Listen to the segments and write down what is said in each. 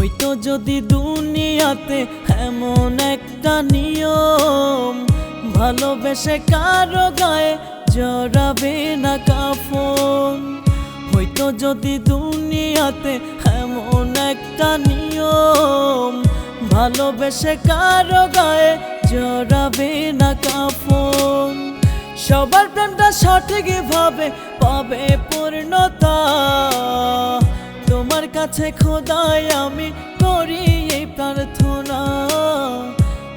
যদি দুনিয়াতে এমন একটা নিয়ম, ভালোবেসে কারও গায়ে জড়াবে না কাফন। হয়তো যদি দুনিয়াতে এমন একটা নিয়ম, ভালোবেসে কারও গায়ে জড়াবে না কাফন। সবার প্রেমটা সঠিক ভাবে পাবে পূর্ণতা। কাছে খোদাই আমি করি এই প্রার্থনা।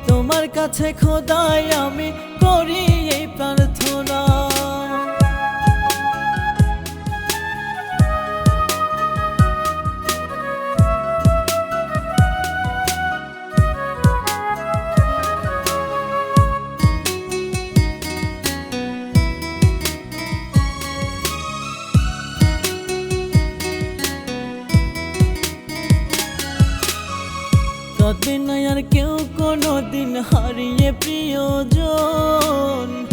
তোমার কাছে খোদাই আমি করি না আর কেউ কোনো দিন হারিয়ে প্রিয়জন।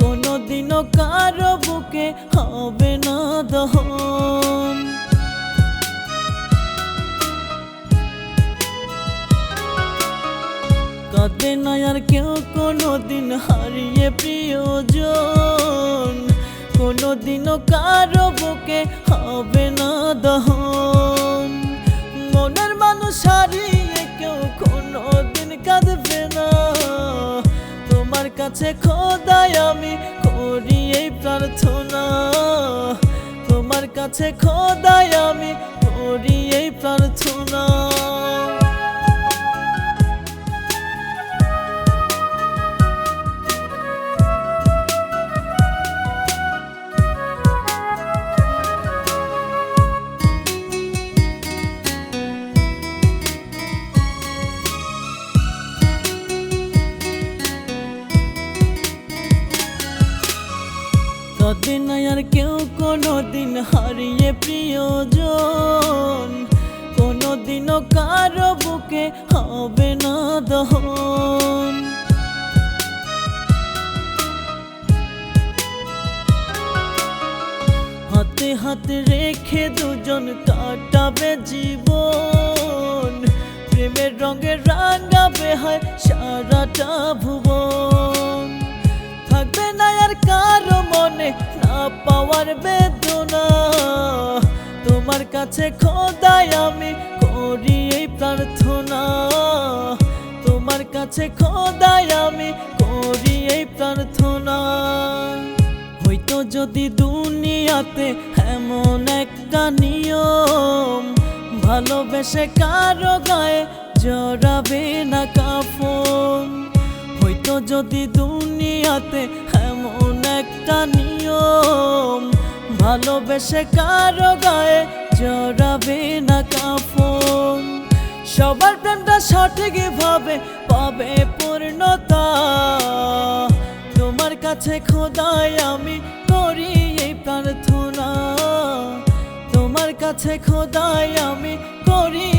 কোনো দিনও কারও বুকে হবে না দহন। কাঁদে আর কেউ কোনো দিন হারিয়ে প্রিয়জন। কোনো দিনও কারও বুকে হবে না দহন। কাছে খোদাই আমি করি এই প্রার্থনা। তোমার কাছে খোদাই আমি তবে না আর কেউ কোনো দিন হারিয়ে প্রিয়জন। কোনো দিনও কারও বুকে হবে না দহন। হাতে হাতে রেখে দুজন কাটাবে জীবন। প্রেমের রঙে রাঙাবে হয় সারাটা ভুবন। পাওয়ার বেদনা। তোমার কাছে খোদাই আমি করি এই প্রার্থনা। তোমার কাছে খোদাই আমি করি এই প্রার্থনা। হয়তো যদি দুনিয়াতে এমন একটা নিয়ম, ভালোবেসে কারও গায়ে জড়াবে না কাফন। হয়তো যদি দুনিয়াতে একটা নিয়ম, ভালোবেসে কারও গায়ে জড়াবে না কাফন। সবার প্রেমটা সঠিক ভাবে পাবে পূর্ণতা। তোমার কাছে খোদাই আমি করি এই প্রার্থনা। তোমার কাছে খোদাই আমি করি